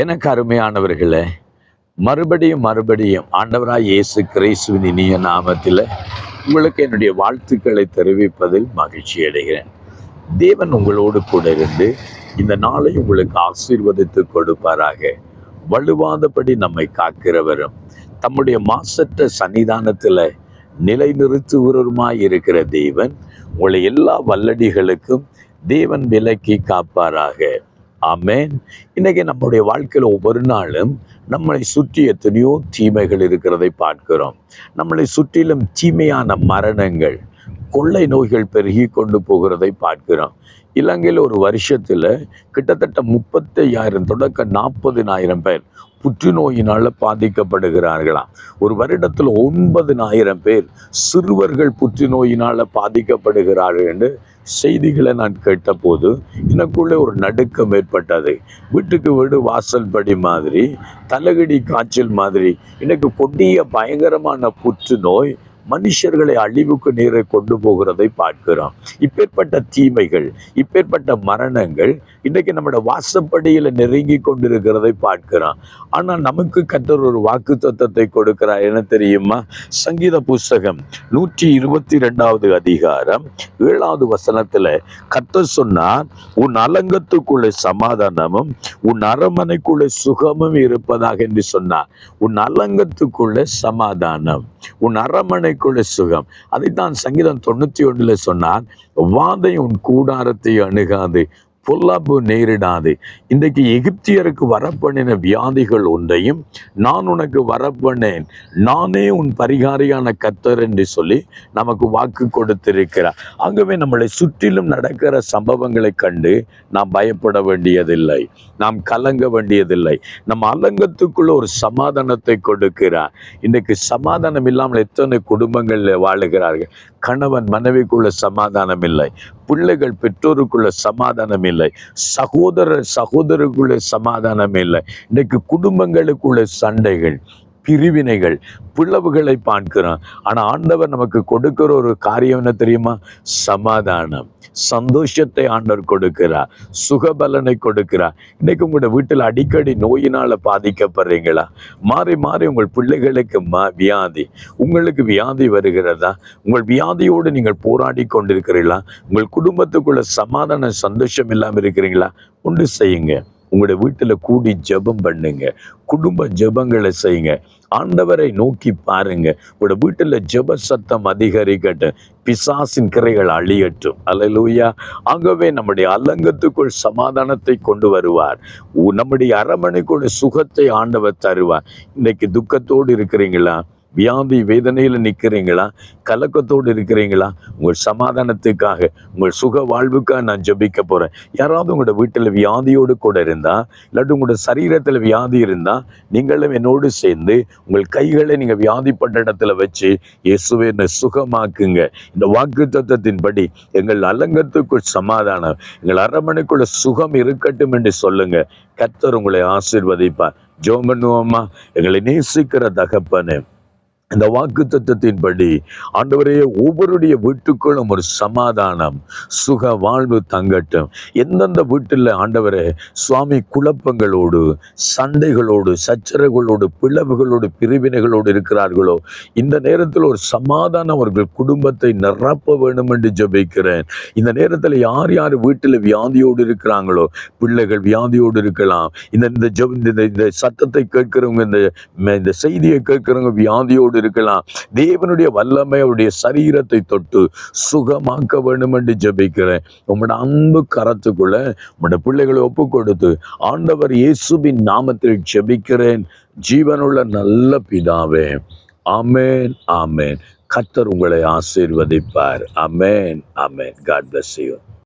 எனக்கு அருமையானவர்களே மறுபடியும் மறுபடியும் ஆண்டவராய் இயேசு கிறிஸ்துவின் இனிய நாமத்தில் உங்களுக்கு என்னுடைய வாழ்த்துக்களை தெரிவிப்பதில் மகிழ்ச்சி அடைகிறேன். தேவன் உங்களோடு கூட இருந்து இந்த நாளை உங்களுக்கு ஆசீர்வதித்து கொடுப்பாராக. வலுவாதபடி நம்மை காக்கிறவரும் தம்முடைய மாசற்ற சன்னிதானத்தில் நிலைநிறுத்துகிறவருமாய் இருக்கிற தேவன் உங்களை எல்லா வல்லடிகளுக்கும் தேவன் விலக்கி காப்பாராக. ஆமேன். இன்னைக்கு நம்முடைய வாழ்க்கையில் ஒவ்வொரு நாளும் நம்மளை சுற்றி எத்தனையோ தீமைகள் இருக்கிறதை பார்க்கிறோம். நம்மளை சுற்றிலும் தீமையான மரணங்கள் கொள்ளை நோய்கள் பெருகி கொண்டு போகிறதை பார்க்கிறோம். இலங்கையில் ஒரு வருஷத்தில் கிட்டத்தட்ட முப்பத்தையாயிரம் தொடக்க நாற்பதினாயிரம் பேர் புற்றுநோயினால் பாதிக்கப்படுகிறார்களாம். ஒரு வருடத்தில் ஒன்பதினாயிரம் பேர் சிறுவர்கள் புற்றுநோயினால் பாதிக்கப்படுகிறார்கள் என்று செய்திகளை நான் கேட்டபோது எனக்குள்ளே ஒரு நடுக்கம் ஏற்பட்டது. வீட்டுக்கு வீடு வாசல் படி மாதிரி தலைகடி காய்ச்சல் மாதிரி. எனக்கு கொடிய பயங்கரமான புற்றுநோய் மனுஷர்களை அழிவுக்கு நீரை கொண்டு போகிறதை பார்க்கிறோம். இப்பேற்பட்ட தீமைகள் இப்பேற்பட்ட மரணங்கள் இன்றைக்கு நம்மளோட வாசப்படியில் நெருங்கி கொண்டிருக்கிறதை பார்க்கிறோம். ஆனால் நமக்கு கத்தர் ஒரு வாக்கு தத்துவத்தை கொடுக்கிறார். என்ன தெரியுமா? சங்கீத புஸ்தகம் நூற்றி இருபத்தி ரெண்டாவது அதிகாரம் ஏழாவது வசனத்துல கத்தர் சொன்னார் உன் அலங்கத்துக்குள்ளே சமாதானமும் உன் அரமனைக்குள்ளே சுகமும் இருப்பதாக என்று சொன்னார். உன் அலங்கத்துக்குள்ளே சமாதானம் உன் அரமனை அரமனைக்குள்ளே சுகம். அதைத்தான் சங்கீதம் தொண்ணூத்தி ஒண்ணுல சொன்னார் வாதை உன் கூடாரத்தை அணுகாது பொல்லாப்பு நேரிடாது. இன்றைக்கு எகிப்தியருக்கு வரப்பண்ணின வியாதிகள் ஒன்றையும் நான் உனக்கு வரப்பண்ணேன். நானே உன் பரிகாரியான கத்தர் என்று சொல்லி நமக்கு வாக்கு கொடுத்திருக்கிறார். ஆகவே நம்மளை சுற்றிலும் நடக்கிற சம்பவங்களை கண்டு நாம் பயப்பட வேண்டியதில்லை. நாம் கலங்க வேண்டியதில்லை. நம் அலங்கத்துக்குள்ள ஒரு சமாதானத்தை கொடுக்கிறார். இன்றைக்கு சமாதானம் இல்லாமல் எத்தனை குடும்பங்களில் வாழுகிறார்கள்? கணவன் மனைவிக்குள்ள சமாதானம் இல்லை. பிள்ளைகள் பெற்றோருக்குள்ள சமாதானம் இல்லை சகோதரர் சகோதரருக்குள்ள சமாதானம் இல்லை இன்னைக்கு குடும்பங்களுக்குள்ள சண்டைகள். பிரிவினைகள் பிளவுகளை பார்க்கிறோம் ஆனால் ஆண்டவர் நமக்கு கொடுக்கிற ஒரு காரியம் என்ன தெரியுமா? சமாதானம். சந்தோஷத்தை ஆண்டவர் கொடுக்கிறார். சுகபலனை கொடுக்கிறார். இன்னைக்கு உங்களோட வீட்டில் அடிக்கடி நோயினால் பாதிக்கப்படுறீங்களா? மாறி மாறி உங்கள் பிள்ளைகளுக்கு மா வியாதி. உங்களுக்கு வியாதி வருகிறதா? உங்கள் வியாதியோடு நீங்கள் போராடி கொண்டிருக்கிறீர்களா? உங்கள் குடும்பத்துக்குள்ள சமாதான சந்தோஷம் இல்லாமல் இருக்கிறீங்களா? ஒன்று செய்யுங்க. உங்களுடைய வீட்டில் கூடி ஜெபம் பண்ணுங்க. குடும்ப ஜெபங்களை செய்யுங்க. ஆண்டவரை நோக்கி பாருங்க. உங்களோட வீட்டில் ஜெப சத்தம் அதிகரிக்கட்டும். பிசாசின் கிரைகள் அழியட்டும். அலலூயா ஆகவே நம்முடைய அலங்கத்துக்குள் சமாதானத்தை கொண்டு வருவார். நம்முடைய அரமனைக்குள்ள சுகத்தை ஆண்டவர் தருவார். இன்னைக்கு துக்கத்தோடு இருக்கிறீங்களா? வியாதி வேதனையில் நிற்கிறீங்களா கலக்கத்தோடு இருக்கிறீங்களா? உங்கள் சமாதானத்துக்காக உங்கள் சுக வாழ்வுக்காக நான் ஜபிக்க போகிறேன் யாராவது உங்களோட வீட்டில் வியாதியோடு கூட இருந்தால் இல்லாட்டி உங்களோட சரீரத்தில் வியாதி இருந்தால் நீங்களும் என்னோடு சேர்ந்து உங்கள் கைகளை நீங்கள் வியாதிப்பட்ட இடத்துல வச்சு இயேசுவை என்னை சுகமாக்குங்க. இந்த வாக்கு தத்துவத்தின்படி எங்கள் அலங்கத்துக்குள் சமாதானம் எங்கள் அரமனைக்குள்ள சுகம் இருக்கட்டும் என்று சொல்லுங்க. கத்தர் உங்களை ஆசிர்வதிப்பார். ஜோம் பண்ணுவோமா? எங்களை நேசிக்கிற தகப்பனு. இந்த வாக்கு தத்துவத்தின்படி ஆண்டவரே ஒவ்வொருடைய வீட்டுக்குள்ளும் ஒரு சமாதானம் சுக வாழ்வு தங்கட்டும். எந்தெந்த வீட்டில் ஆண்டவரே சுவாமி குழப்பங்களோடு சண்டைகளோடு சச்சரவுகளோடு பிளவுகளோடு பிரிவினைகளோடு இருக்கிறார்களோ இந்த நேரத்தில் ஒரு சமாதானம் அவர்கள் குடும்பத்தை நிரப்ப வேண்டும் என்று ஜபிக்கிறேன். இந்த நேரத்தில் யார் யார் வீட்டில் வியாதியோடு இருக்கிறாங்களோ பிள்ளைகள் வியாதியோடு இருக்கலாம். இந்த இந்த ஜெப- இந்த இந்த சத்தத்தை கேட்கிறவங்க இந்த இந்த செய்தியை கேட்கிறவங்க வியாதியோடு இருக்கலாம். தேவனுடைய வல்லமை அவருடைய சரீரத்தை தொட்டு சுகமாக்க வேண்டும் என்று ஜபிக்கிறேன். உங்களோட அன்பு கரத்துக்குள்ள உங்களோட பிள்ளைகளை ஒப்பு கொடுத்து ஆண்டவர் இயேசுவின் நாமத்தில் ஜெபிக்கிறேன். ஜீவனுள்ள நல்ல பிதாவே ஆமேன் ஆமேன். கத்தர் உங்களை ஆசீர்வதிப்பார். அமேன் அமேன் காட் பிளஸ் யூ